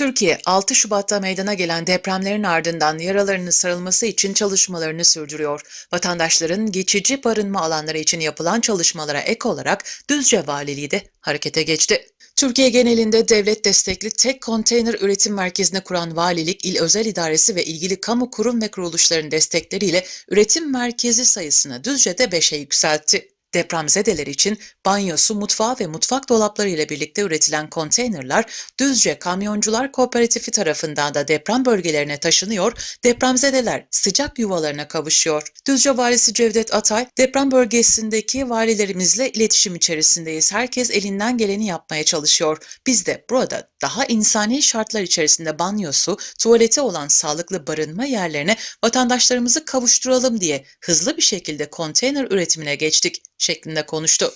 Türkiye, 6 Şubat'ta meydana gelen depremlerin ardından yaralarını sarılması için çalışmalarını sürdürüyor. Vatandaşların geçici barınma alanları için yapılan çalışmalara ek olarak Düzce Valiliği de harekete geçti. Türkiye genelinde devlet destekli tek konteyner üretim merkezini kuran valilik, il özel idaresi ve ilgili kamu kurum ve kuruluşların destekleriyle üretim merkezi sayısını Düzce'de 5'e yükseltti. Depremzedeler için banyosu, mutfağı ve mutfak dolapları ile birlikte üretilen konteynerler Düzce Kamyoncular Kooperatifi tarafından da deprem bölgelerine taşınıyor, depremzedeler sıcak yuvalarına kavuşuyor. Düzce Valisi Cevdet Atay, deprem bölgesindeki valilerimizle iletişim içerisindeyiz. Herkes elinden geleni yapmaya çalışıyor. Biz de burada daha insani şartlar içerisinde banyosu, tuvaleti olan sağlıklı barınma yerlerine vatandaşlarımızı kavuşturalım diye hızlı bir şekilde konteyner üretimine geçtik şeklinde konuştu.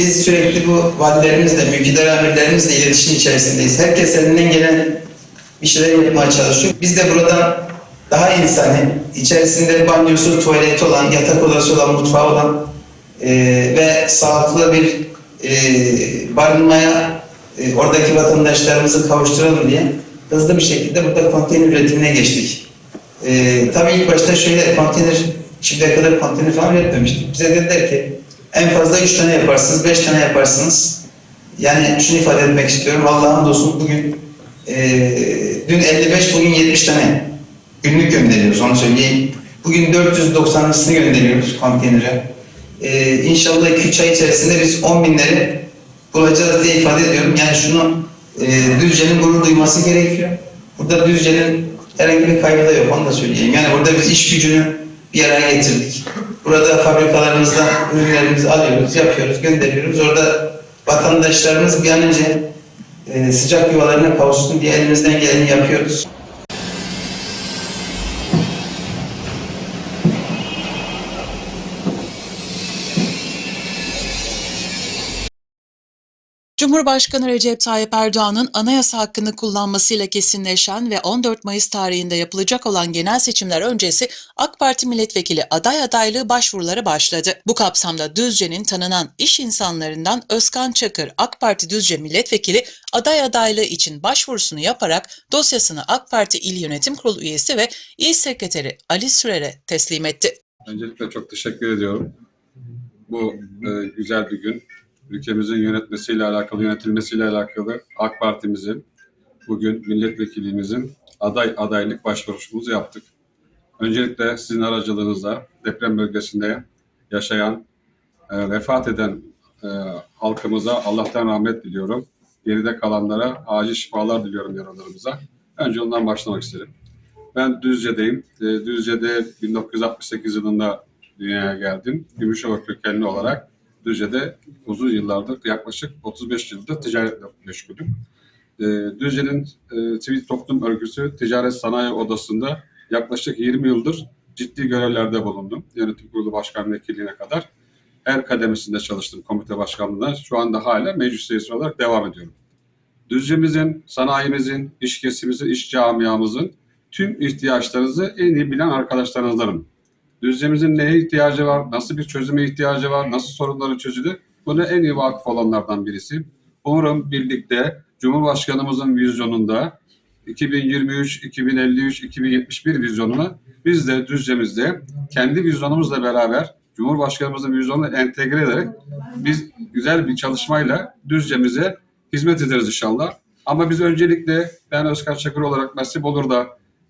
Biz sürekli bu valilerimizle, mülkidar amirlerimizle iletişim içerisindeyiz. Herkes elinden gelen bir şeyler yapmaya çalışıyor. Biz de buradan daha insani, içerisinde banyosu, tuvaleti olan, yatak odası olan, mutfağı olan e, ve sağlıklı bir e, barınmaya e, oradaki vatandaşlarımızı kavuşturalım diye hızlı bir şekilde burada konteyner üretimine geçtik. E, tabii ilk başta şöyle konteyner, şimdiye kadar konteyner falan üretmemiştik. Bize dediler ki en fazla üç tane yaparsınız, beş tane yaparsınız. Yani şunu ifade etmek istiyorum. Allah'ın hamdolsun bugün e, dün 55, bugün 70 tane günlük gönderiyoruz onu söyleyeyim. Bugün 490'lısını gönderiyoruz konteynere. E, inşallah 2-3 ay içerisinde biz 10 binleri bulacağız diye ifade ediyorum. Yani şunu e, Düzce'nin gurur duyması gerekiyor. Burada Düzce'nin herhangi bir kaybı da yok onu da söyleyeyim. Yani burada biz iş gücünü bir araya getirdik. Burada fabrikalarımızdan ürünlerimizi alıyoruz, yapıyoruz, gönderiyoruz. Orada vatandaşlarımız bir an önce e, sıcak yuvalarına kavuşsun diye elimizden geleni yapıyoruz. Cumhurbaşkanı Recep Tayyip Erdoğan'ın anayasa hakkını kullanmasıyla kesinleşen ve 14 Mayıs tarihinde yapılacak olan genel seçimler öncesi AK Parti milletvekili aday adaylığı başvuruları başladı. Bu kapsamda Düzce'nin tanınan iş insanlarından Özkan Çakır AK Parti Düzce milletvekili aday adaylığı için başvurusunu yaparak dosyasını AK Parti İl Yönetim Kurulu üyesi ve İl Sekreteri Ali Sürer'e teslim etti. Öncelikle çok teşekkür ediyorum. Bu e, güzel bir gün. Ülkemizin yönetmesiyle alakalı, yönetilmesiyle alakalı AK Parti'mizin, bugün milletvekilimizin aday adaylık başvuruşumuzu yaptık. Öncelikle sizin aracılığınızla deprem bölgesinde yaşayan, e, vefat eden e, halkımıza Allah'tan rahmet diliyorum. Geride kalanlara acil şifalar diliyorum yaralarımıza. Önce ondan başlamak isterim. Ben Düzce'deyim. E, Düzce'de 1968 yılında dünyaya geldim. Gümüşova kökenli olarak Düzce'de uzun yıllardır, yaklaşık 35 yıldır ticaretle meşgulüm. E, Düzce'nin e, Sivil Toplum Örgütü Ticaret Sanayi Odası'nda yaklaşık 20 yıldır ciddi görevlerde bulundum. Yönetim kurulu başkan vekilliğine kadar her kademesinde çalıştım komite başkanlığında. Şu anda hala meclis üyesi olarak devam ediyorum. Düzce'mizin, sanayimizin, iş kesimimizin, iş camiamızın tüm ihtiyaçlarınızı en iyi bilen arkadaşlarınızlarım. Düzce'mizin neye ihtiyacı var, nasıl bir çözüme ihtiyacı var, nasıl sorunları çözülür, buna en iyi vakıf olanlardan birisi. Umarım birlikte Cumhurbaşkanımızın vizyonunda 2023, 2053, 2071 vizyonuna biz de Düzce'mizde kendi vizyonumuzla beraber Cumhurbaşkanımızın vizyonunu entegre ederek biz güzel bir çalışmayla Düzce'mize hizmet ederiz inşallah. Ama biz öncelikle ben Özkan Çakır olarak nasip olur da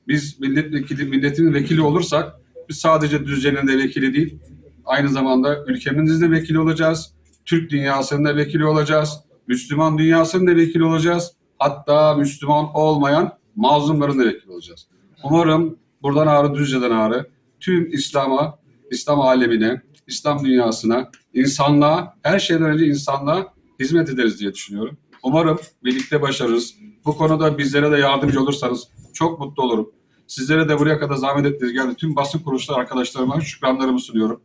biz milletvekili, milletin vekili olursak sadece Düzce'nin de vekili değil, aynı zamanda ülkemizin de vekili olacağız. Türk dünyasının da vekili olacağız. Müslüman dünyasının da vekili olacağız. Hatta Müslüman olmayan mazlumların da vekili olacağız. Umarım buradan ağrı Düzce'den ağrı tüm İslam'a, İslam alemine, İslam dünyasına, insanlığa, her şeyden önce insanlığa hizmet ederiz diye düşünüyorum. Umarım birlikte başarırız. Bu konuda bizlere de yardımcı olursanız çok mutlu olurum. Sizlere de buraya kadar zahmet ettiniz. Yani tüm basın kuruluşları arkadaşlarıma şükranlarımı sunuyorum.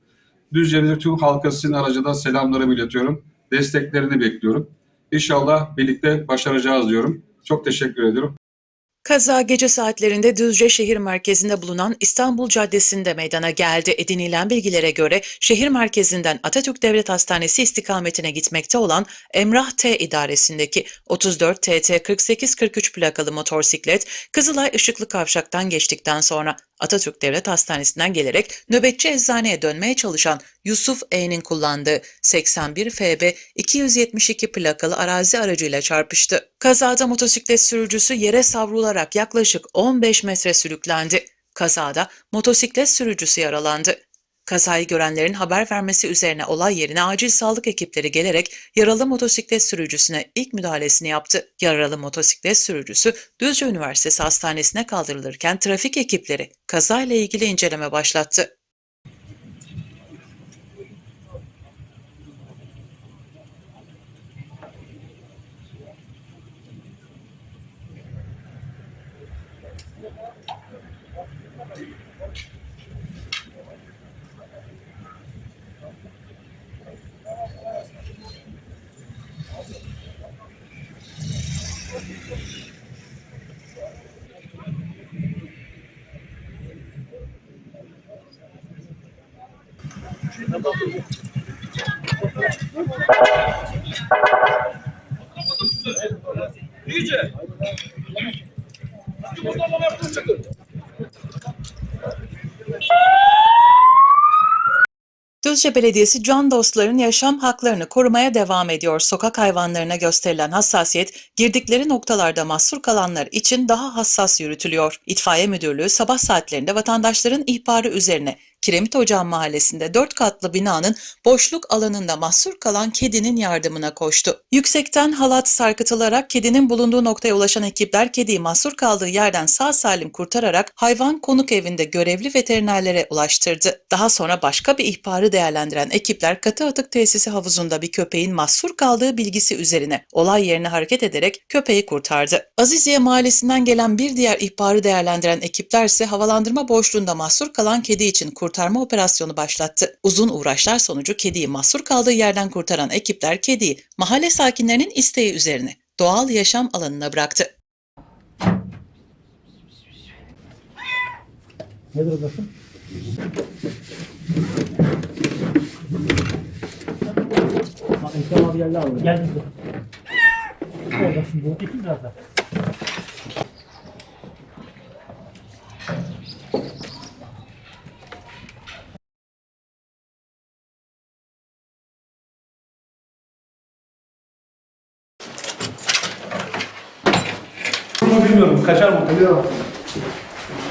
Düzce'nin tüm halka sizin aracından selamlarımı iletiyorum. Desteklerini bekliyorum. İnşallah birlikte başaracağız diyorum. Çok teşekkür ediyorum. Kaza gece saatlerinde Düzce şehir merkezinde bulunan İstanbul Caddesi'nde meydana geldi. Edinilen bilgilere göre şehir merkezinden Atatürk Devlet Hastanesi istikametine gitmekte olan Emrah T idaresindeki 34 TT 4843 plakalı motosiklet Kızılay ışıklı kavşaktan geçtikten sonra Atatürk Devlet Hastanesi'nden gelerek nöbetçi eczaneye dönmeye çalışan Yusuf E'nin kullandığı 81 FB 272 plakalı arazi aracıyla çarpıştı. Kazada motosiklet sürücüsü yere savrularak yaklaşık 15 metre sürüklendi. Kazada motosiklet sürücüsü yaralandı. Kazayı görenlerin haber vermesi üzerine olay yerine acil sağlık ekipleri gelerek yaralı motosiklet sürücüsüne ilk müdahalesini yaptı. Yaralı motosiklet sürücüsü Düzce Üniversitesi Hastanesi'ne kaldırılırken trafik ekipleri kazayla ilgili inceleme başlattı. Düzce Belediyesi can dostların yaşam haklarını korumaya devam ediyor. Sokak hayvanlarına gösterilen hassasiyet girdikleri noktalarda mahsur kalanlar için daha hassas yürütülüyor. İtfaiye Müdürlüğü sabah saatlerinde vatandaşların ihbarı üzerine Kiremit Ocağı Mahallesi'nde 4 katlı binanın boşluk alanında mahsur kalan kedinin yardımına koştu. Yüksekten halat sarkıtılarak kedinin bulunduğu noktaya ulaşan ekipler kediyi mahsur kaldığı yerden sağ salim kurtararak hayvan konuk evinde görevli veterinerlere ulaştırdı. Daha sonra başka bir ihbarı değerlendiren ekipler katı atık tesisi havuzunda bir köpeğin mahsur kaldığı bilgisi üzerine olay yerine hareket ederek köpeği kurtardı. Aziziye Mahallesi'nden gelen bir diğer ihbarı değerlendiren ekipler ise havalandırma boşluğunda mahsur kalan kedi için kurtarma operasyonu başlattı. Uzun uğraşlar sonucu kediyi mahsur kaldığı yerden kurtaran ekipler kediyi mahalle sakinlerinin isteği üzerine doğal yaşam alanına bıraktı. Ne durumdasın? Bak Ekrem abi geldi abi. Gel bize. Oradasın bu. Gittin biraz da. Bunu bilmiyorum. Kaçar mı? Geliyor.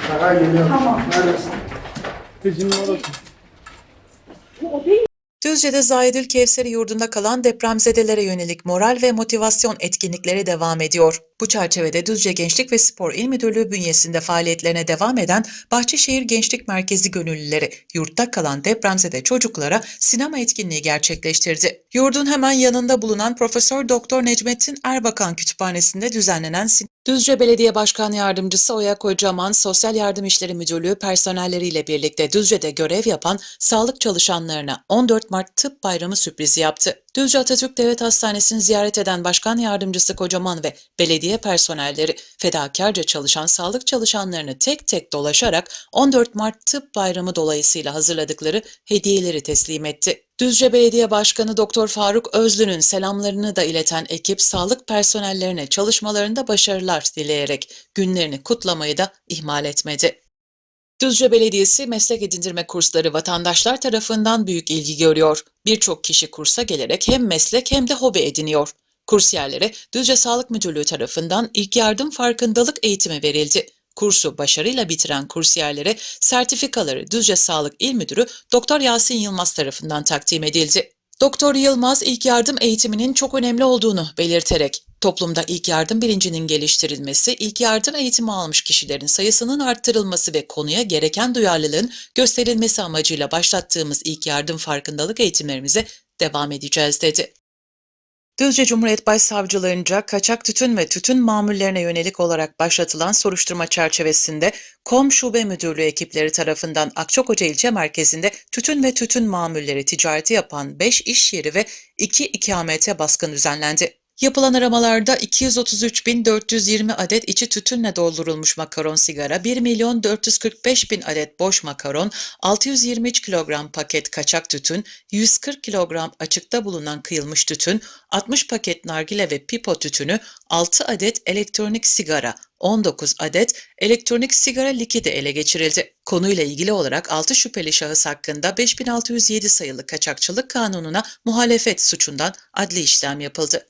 Şaka geliyor. Tamam. Neredesin? Tecinin orası. Düzce'de Zahidül Kevseri yurdunda kalan depremzedelere yönelik moral ve motivasyon etkinlikleri devam ediyor. Bu çerçevede Düzce Gençlik ve Spor İl Müdürlüğü bünyesinde faaliyetlerine devam eden Bahçeşehir Gençlik Merkezi gönüllüleri yurtta kalan depremzede çocuklara sinema etkinliği gerçekleştirdi. Yurdun hemen yanında bulunan Profesör Doktor Necmettin Erbakan Kütüphanesi'nde düzenlenen Düzce Belediye Başkan Yardımcısı Oya Kocaman, Sosyal Yardım İşleri Müdürlüğü personelleriyle birlikte Düzce'de görev yapan sağlık çalışanlarına 14 Mart Tıp Bayramı sürprizi yaptı. Düzce Atatürk Devlet Hastanesi'ni ziyaret eden Başkan Yardımcısı Kocaman ve belediye personelleri fedakarca çalışan sağlık çalışanlarını tek tek dolaşarak 14 Mart Tıp Bayramı dolayısıyla hazırladıkları hediyeleri teslim etti. Düzce Belediye Başkanı Doktor Faruk Özlü'nün selamlarını da ileten ekip sağlık personellerine çalışmalarında başarılar dileyerek günlerini kutlamayı da ihmal etmedi. Düzce Belediyesi meslek edindirme kursları vatandaşlar tarafından büyük ilgi görüyor. Birçok kişi kursa gelerek hem meslek hem de hobi ediniyor. Kursiyerlere Düzce Sağlık Müdürlüğü tarafından ilk yardım farkındalık eğitimi verildi. Kursu başarıyla bitiren kursiyerlere sertifikaları Düzce Sağlık İl Müdürü Doktor Yasin Yılmaz tarafından takdim edildi. Doktor Yılmaz ilk yardım eğitiminin çok önemli olduğunu belirterek toplumda ilk yardım bilincinin geliştirilmesi, ilk yardım eğitimi almış kişilerin sayısının arttırılması ve konuya gereken duyarlılığın gösterilmesi amacıyla başlattığımız ilk yardım farkındalık eğitimlerimize devam edeceğiz dedi. Düzce Cumhuriyet Başsavcılığınca kaçak tütün ve tütün mamullerine yönelik olarak başlatılan soruşturma çerçevesinde KOM Şube Müdürlüğü ekipleri tarafından Akçakoca ilçe merkezinde tütün ve tütün mamulleri ticareti yapan 5 iş yeri ve 2 ikamete baskın düzenlendi. Yapılan aramalarda 233.420 adet içi tütünle doldurulmuş makaron sigara, 1 milyon 445 bin adet boş makaron, 623 kilogram paket kaçak tütün, 140 kilogram açıkta bulunan kıyılmış tütün, 60 paket nargile ve pipo tütünü, 6 adet elektronik sigara, 19 adet elektronik sigara likidi ele geçirildi. Konuyla ilgili olarak 6 şüpheli şahıs hakkında 5607 sayılı kaçakçılık kanununa muhalefet suçundan adli işlem yapıldı.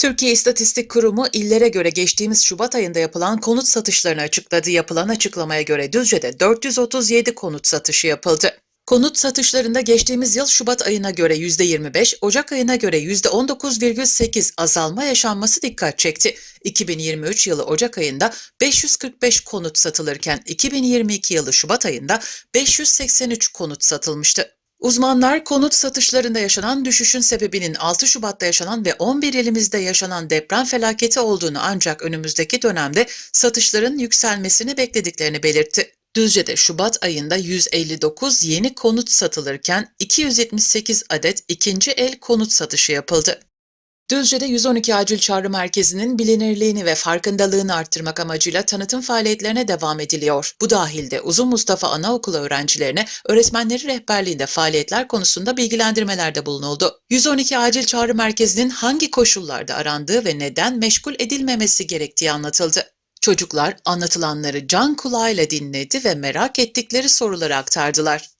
Türkiye İstatistik Kurumu illere göre geçtiğimiz Şubat ayında yapılan konut satışlarını açıkladı. Yapılan açıklamaya göre Düzce'de 437 konut satışı yapıldı. Konut satışlarında geçtiğimiz yıl Şubat ayına göre %25, Ocak ayına göre %19,8 azalma yaşanması dikkat çekti. 2023 yılı Ocak ayında 545 konut satılırken 2022 yılı Şubat ayında 583 konut satılmıştı. Uzmanlar konut satışlarında yaşanan düşüşün sebebinin 6 Şubat'ta yaşanan ve 11 ilimizde yaşanan deprem felaketi olduğunu ancak önümüzdeki dönemde satışların yükselmesini beklediklerini belirtti. Düzce'de Şubat ayında 159 yeni konut satılırken 278 adet ikinci el konut satışı yapıldı. Düzce'de 112 Acil Çağrı Merkezi'nin bilinirliğini ve farkındalığını arttırmak amacıyla tanıtım faaliyetlerine devam ediliyor. Bu dahilde Uzun Mustafa Anaokulu öğrencilerine öğretmenleri rehberliğinde faaliyetler konusunda bilgilendirmelerde bulunuldu. 112 Acil Çağrı Merkezi'nin hangi koşullarda arandığı ve neden meşgul edilmemesi gerektiği anlatıldı. Çocuklar anlatılanları can kulağıyla dinledi ve merak ettikleri soruları aktardılar.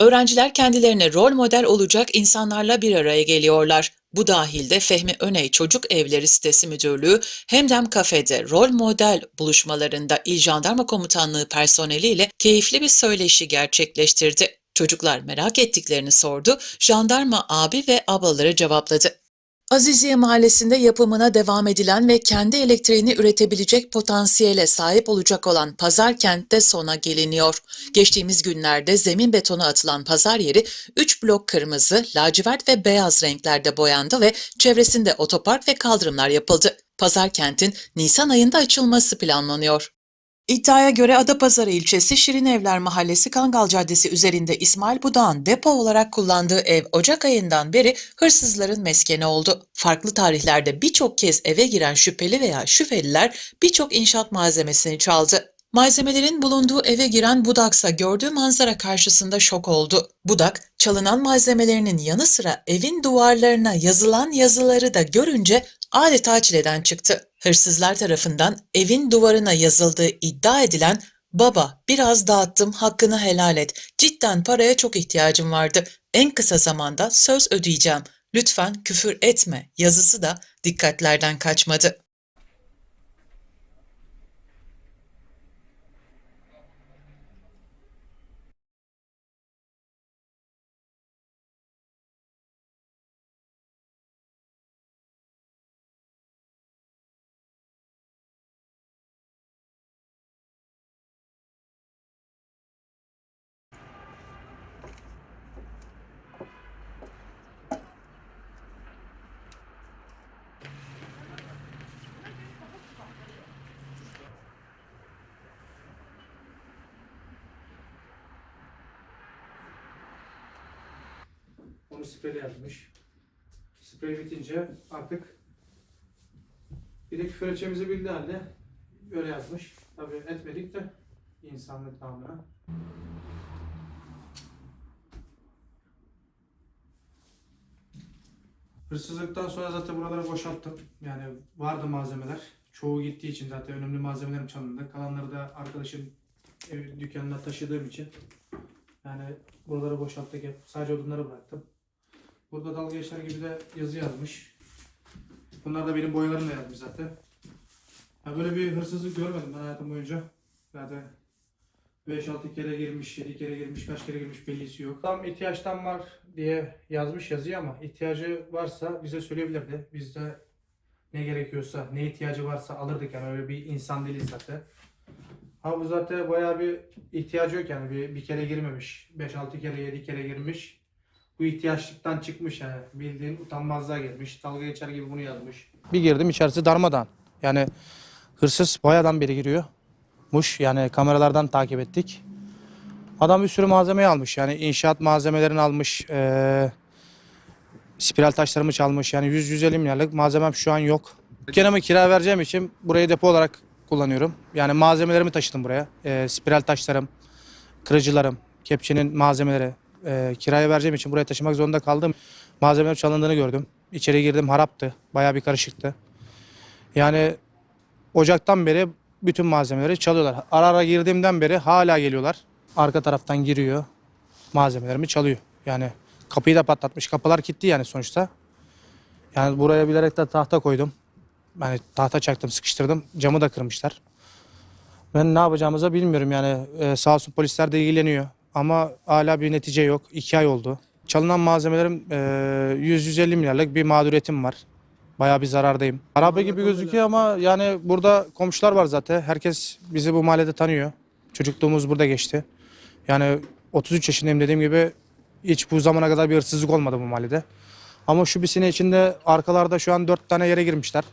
Öğrenciler kendilerine rol model olacak insanlarla bir araya geliyorlar. Bu dahilde Fehmi Öney Çocuk Evleri Sitesi Müdürlüğü Hemdem Kafe'de rol model buluşmalarında İl Jandarma Komutanlığı personeliyle keyifli bir söyleşi gerçekleştirdi. Çocuklar merak ettiklerini sordu, jandarma abi ve ablaları cevapladı. Aziziye Mahallesi'nde yapımına devam edilen ve kendi elektriğini üretebilecek potansiyele sahip olacak olan pazar kentte sona geliniyor. Geçtiğimiz günlerde zemin betonu atılan pazar yeri 3 blok kırmızı, lacivert ve beyaz renklerde boyandı ve çevresinde otopark ve kaldırımlar yapıldı. Pazar kentin Nisan ayında açılması planlanıyor. İddiaya göre Adapazarı ilçesi Şirinevler Mahallesi Kangal Caddesi üzerinde İsmail Budağ'ın depo olarak kullandığı ev Ocak ayından beri hırsızların meskeni oldu. Farklı tarihlerde birçok kez eve giren şüpheli veya şüpheliler birçok inşaat malzemesini çaldı. Malzemelerin bulunduğu eve giren Budaksa gördüğü manzara karşısında şok oldu. Budak, çalınan malzemelerinin yanı sıra evin duvarlarına yazılan yazıları da görünce adeta çileden çıktı. Hırsızlar tarafından evin duvarına yazıldığı iddia edilen "Baba, biraz dağıttım, hakkını helal et. Cidden paraya çok ihtiyacım vardı. En kısa zamanda söz ödeyeceğim. Lütfen küfür etme." yazısı da dikkatlerden kaçmadı. Onu spreyle yazmış. Bitince artık bir de küfür edeceğimizi bildiği halde öyle yazmış. Tabii etmedik de insanlık namına. Hırsızlıktan sonra zaten buraları boşalttım. Yani vardı malzemeler. Çoğu gittiği için zaten önemli malzemelerim çalındı. Kalanları da arkadaşın ev, dükkanına taşıdığım için yani buraları boşalttık hep. Sadece odunları bıraktım. Burada dalga geçer gibi de yazı yazmış. Bunlar da benim boyalarımla yazmış zaten. Ya böyle bir hırsızlık görmedim ben hayatım boyunca. Zaten 5-6 kere girmiş, 7 kere girmiş, kaç kere girmiş bellisi yok. Tam ihtiyaçtan var diye yazmış yazıyı ama ihtiyacı varsa bize söyleyebilirdi. Biz de ne gerekiyorsa, ne ihtiyacı varsa alırdık yani öyle bir insan değiliz zaten. Ama bu zaten bayağı bir ihtiyacı yok yani bir, bir kere girmemiş. 5-6 kere 7 kere girmiş. Bu ihtiyaçlıktan çıkmış yani bildiğin utanmazlığa girmiş. Dalga geçer gibi bunu yazmış. Bir girdim içerisi darmadan. Yani hırsız bayağıdan beri giriyor. Muş yani kameralardan takip ettik. Adam bir sürü malzemeyi almış yani inşaat malzemelerini almış. eee spiral taşlarımı çalmış yani 100-150 milyarlık malzemem şu an yok. Dükkanımı kira vereceğim için burayı depo olarak kullanıyorum. Yani malzemelerimi taşıdım buraya. Eee spiral taşlarım, kırıcılarım, kepçenin malzemeleri eee kiraya vereceğim için buraya taşımak zorunda kaldım. Malzemeler çalındığını gördüm. İçeri girdim haraptı. Bayağı bir karışıktı. Yani Ocaktan beri bütün malzemeleri çalıyorlar. Ara ara girdiğimden beri hala geliyorlar. Arka taraftan giriyor. Malzemelerimi çalıyor. Yani kapıyı da patlatmış. Kapılar kilitli yani sonuçta. Yani buraya bilerek de tahta koydum. Yani tahta çaktım, sıkıştırdım. Camı da kırmışlar. Ben ne yapacağımızı bilmiyorum yani. Ee, sağ olsun polisler de ilgileniyor. Ama hala bir netice yok. İki ay oldu. Çalınan malzemelerim e, 100-150 milyarlık bir mağduriyetim var. Bayağı bir zarardayım. Arabe gibi gözüküyor ama yani burada komşular var zaten. Herkes bizi bu mahallede tanıyor. Çocukluğumuz burada geçti. Yani 33 yaşındayım dediğim gibi hiç bu zamana kadar bir hırsızlık olmadı bu mahallede. Ama şu bir sene içinde arkalarda şu an 4 tane yere girmişler.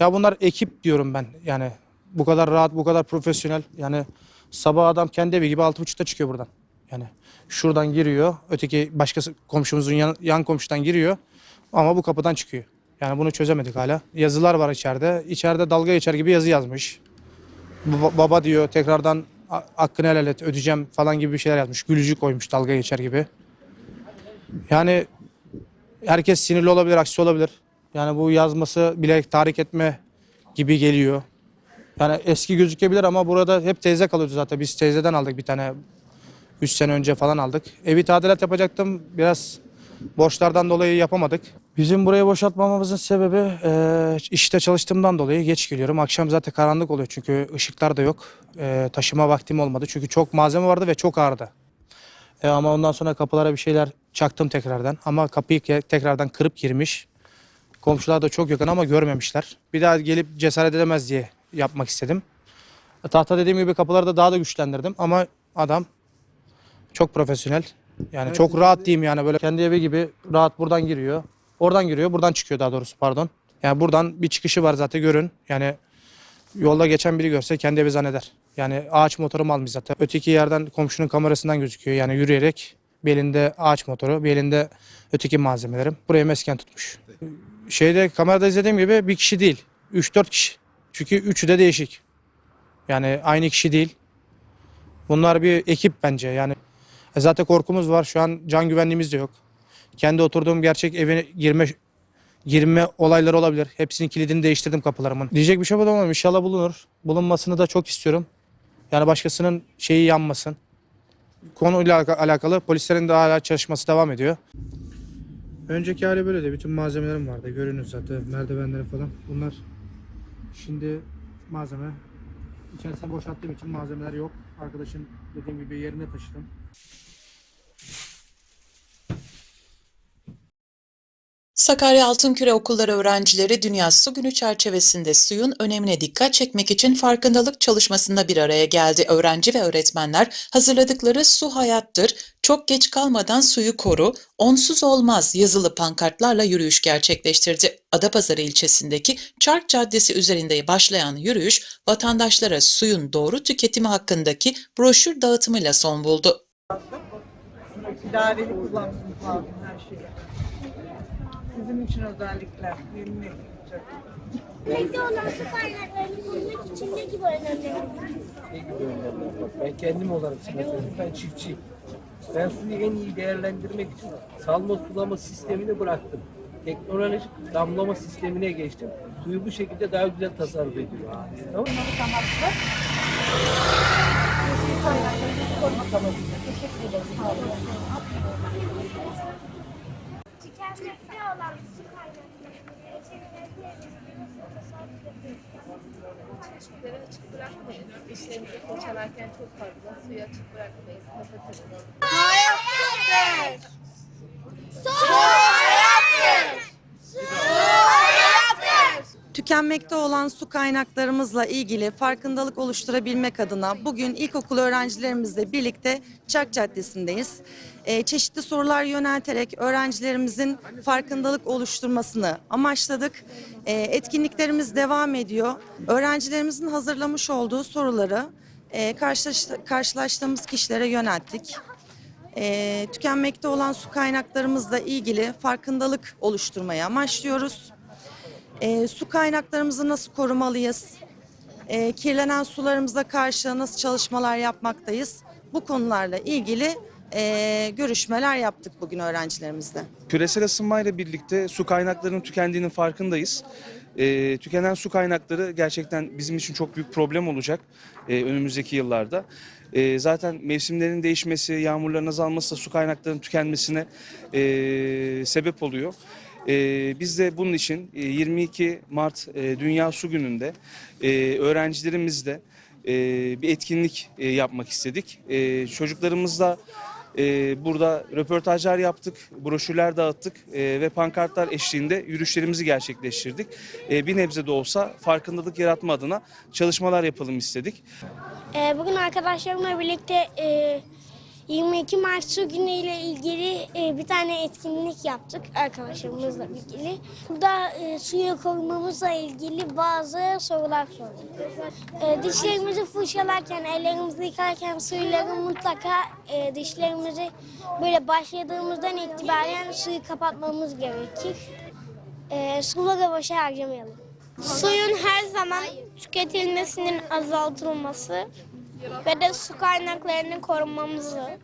Ya bunlar ekip diyorum ben. Yani bu kadar rahat, bu kadar profesyonel. Yani sabah adam kendi evi gibi 6.30'da çıkıyor buradan. Yani şuradan giriyor. Öteki başkası komşumuzun yan, yan komşudan giriyor. Ama bu kapıdan çıkıyor. Yani bunu çözemedik hala. Yazılar var içeride. İçeride dalga geçer gibi yazı yazmış. Baba, diyor tekrardan "A- hakkını helal et ödeyeceğim falan gibi bir şeyler yazmış. Gülücük koymuş dalga geçer gibi. Yani herkes sinirli olabilir, aksi olabilir. Yani bu yazması bilerek tahrik etme gibi geliyor. Yani eski gözükebilir ama burada hep teyze kalıyordu zaten. Biz teyzeden aldık bir tane 3 sene önce falan aldık. Evi tadilat yapacaktım. Biraz borçlardan dolayı yapamadık. Bizim burayı boşaltmamamızın sebebi e, işte çalıştığımdan dolayı geç geliyorum. Akşam zaten karanlık oluyor çünkü ışıklar da yok. E, taşıma vaktim olmadı çünkü çok malzeme vardı ve çok ağırdı. E, ama ondan sonra kapılara bir şeyler çaktım tekrardan. Ama kapıyı tekrardan kırıp girmiş. Komşular da çok yakın ama görmemişler. Bir daha gelip cesaret edemez diye yapmak istedim. E, tahta dediğim gibi kapıları da daha da güçlendirdim ama adam çok profesyonel. Yani çok rahat diyeyim yani böyle kendi evi gibi rahat buradan giriyor. Oradan giriyor, buradan çıkıyor daha doğrusu pardon. Yani buradan bir çıkışı var zaten görün. Yani yolda geçen biri görse kendi evi zanneder. Yani ağaç motorum almış zaten. Öteki yerden komşunun kamerasından gözüküyor. Yani yürüyerek bir elinde ağaç motoru, bir elinde öteki malzemelerim. Buraya mesken tutmuş. Şeyde kamerada izlediğim gibi bir kişi değil. 3-4 kişi. Çünkü üçü de değişik. Yani aynı kişi değil. Bunlar bir ekip bence. Yani e zaten korkumuz var. Şu an can güvenliğimiz de yok. Kendi oturduğum gerçek eve girme girme olayları olabilir. Hepsinin kilidini değiştirdim kapılarımın. Diyecek bir şey bulamam. İnşallah bulunur. Bulunmasını da çok istiyorum. Yani başkasının şeyi yanmasın. Konuyla alaka- alakalı polislerin de hala çalışması devam ediyor. Önceki hali böyle de bütün malzemelerim vardı. Görünüz zaten merdivenleri falan. Bunlar şimdi malzeme içerisine boşalttığım için malzemeler yok. Arkadaşın dediğim gibi yerine taşıdım. Sakarya Altınküre Okulları öğrencileri Dünya Su Günü çerçevesinde suyun önemine dikkat çekmek için farkındalık çalışmasında bir araya geldi. Öğrenci ve öğretmenler hazırladıkları Su Hayattır, Çok Geç Kalmadan Suyu Koru, Onsuz Olmaz yazılı pankartlarla yürüyüş gerçekleştirdi. Adapazarı ilçesindeki Çark Caddesi üzerinde başlayan yürüyüş, vatandaşlara suyun doğru tüketimi hakkındaki broşür dağıtımıyla son buldu. idareli kullanmamız lazım her şeyi. Sizin için özellikle yemin ediyorum. Renkli olan su kaynaklarını korumak için ne gibi önlemler alınır? ne gibi önlemler var? Ben kendim olarak sana söyleyeyim. Ben çiftçiyim. Ben suyu en iyi değerlendirmek için salma sulama sistemini bıraktım. Teknolojik damlama sistemine geçtim. Suyu bu şekilde daha güzel tasarruf ediyorum. Tamam mı? Tükenmekte olan su açık bırakmayız. İşlerimizi fırçalarken çok fazla suyu açık bırakmayız. Kapatırız. Tükenmekte olan su kaynaklarımızla ilgili farkındalık oluşturabilmek adına bugün ilkokul öğrencilerimizle birlikte Çak Caddesi'ndeyiz. Ee, çeşitli sorular yönelterek öğrencilerimizin farkındalık oluşturmasını amaçladık. Ee, etkinliklerimiz devam ediyor. Öğrencilerimizin hazırlamış olduğu soruları e, karşılaş- karşılaştığımız kişilere yönelttik. Ee, tükenmekte olan su kaynaklarımızla ilgili farkındalık oluşturmaya amaçlıyoruz. E, su kaynaklarımızı nasıl korumalıyız? E, kirlenen sularımıza karşı nasıl çalışmalar yapmaktayız? Bu konularla ilgili e, görüşmeler yaptık bugün öğrencilerimizle. Küresel ısınmayla birlikte su kaynaklarının tükendiğinin farkındayız. Ee, tükenen su kaynakları gerçekten bizim için çok büyük problem olacak e, önümüzdeki yıllarda. E, zaten mevsimlerin değişmesi, yağmurların azalması da su kaynaklarının tükenmesine e, sebep oluyor. E, biz de bunun için e, 22 Mart e, Dünya Su Günü'nde e, öğrencilerimizle e, bir etkinlik e, yapmak istedik. E, çocuklarımızla ee, burada röportajlar yaptık, broşürler dağıttık ee, ve pankartlar eşliğinde yürüyüşlerimizi gerçekleştirdik. Ee, bir nebze de olsa farkındalık yaratma adına çalışmalar yapalım istedik. Ee, bugün arkadaşlarımla birlikte e, 22 Mart Su Günü ile ilgili e, bir tane etkinlik yaptık arkadaşlarımızla ilgili. Burada e, suyu korumamızla ilgili bazı sorular sorduk. E, dişlerimizi fırçalarken, ellerimizi yıkarken suyları mutlaka dişlerimizi böyle başladığımızdan itibaren suyu kapatmamız gerekir. Suları boşa harcamayalım. Suyun her zaman tüketilmesinin azaltılması ve de su kaynaklarının korunmamızı.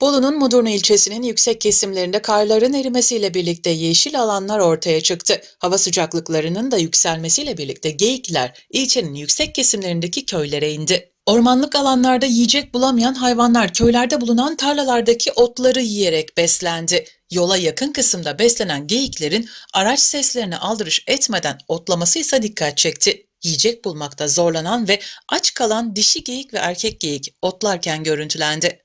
Bolu'nun Mudurnu ilçesinin yüksek kesimlerinde karların erimesiyle birlikte yeşil alanlar ortaya çıktı. Hava sıcaklıklarının da yükselmesiyle birlikte geyikler ilçenin yüksek kesimlerindeki köylere indi. Ormanlık alanlarda yiyecek bulamayan hayvanlar köylerde bulunan tarlalardaki otları yiyerek beslendi. Yola yakın kısımda beslenen geyiklerin araç seslerini aldırış etmeden otlaması ise dikkat çekti. Yiyecek bulmakta zorlanan ve aç kalan dişi geyik ve erkek geyik otlarken görüntülendi.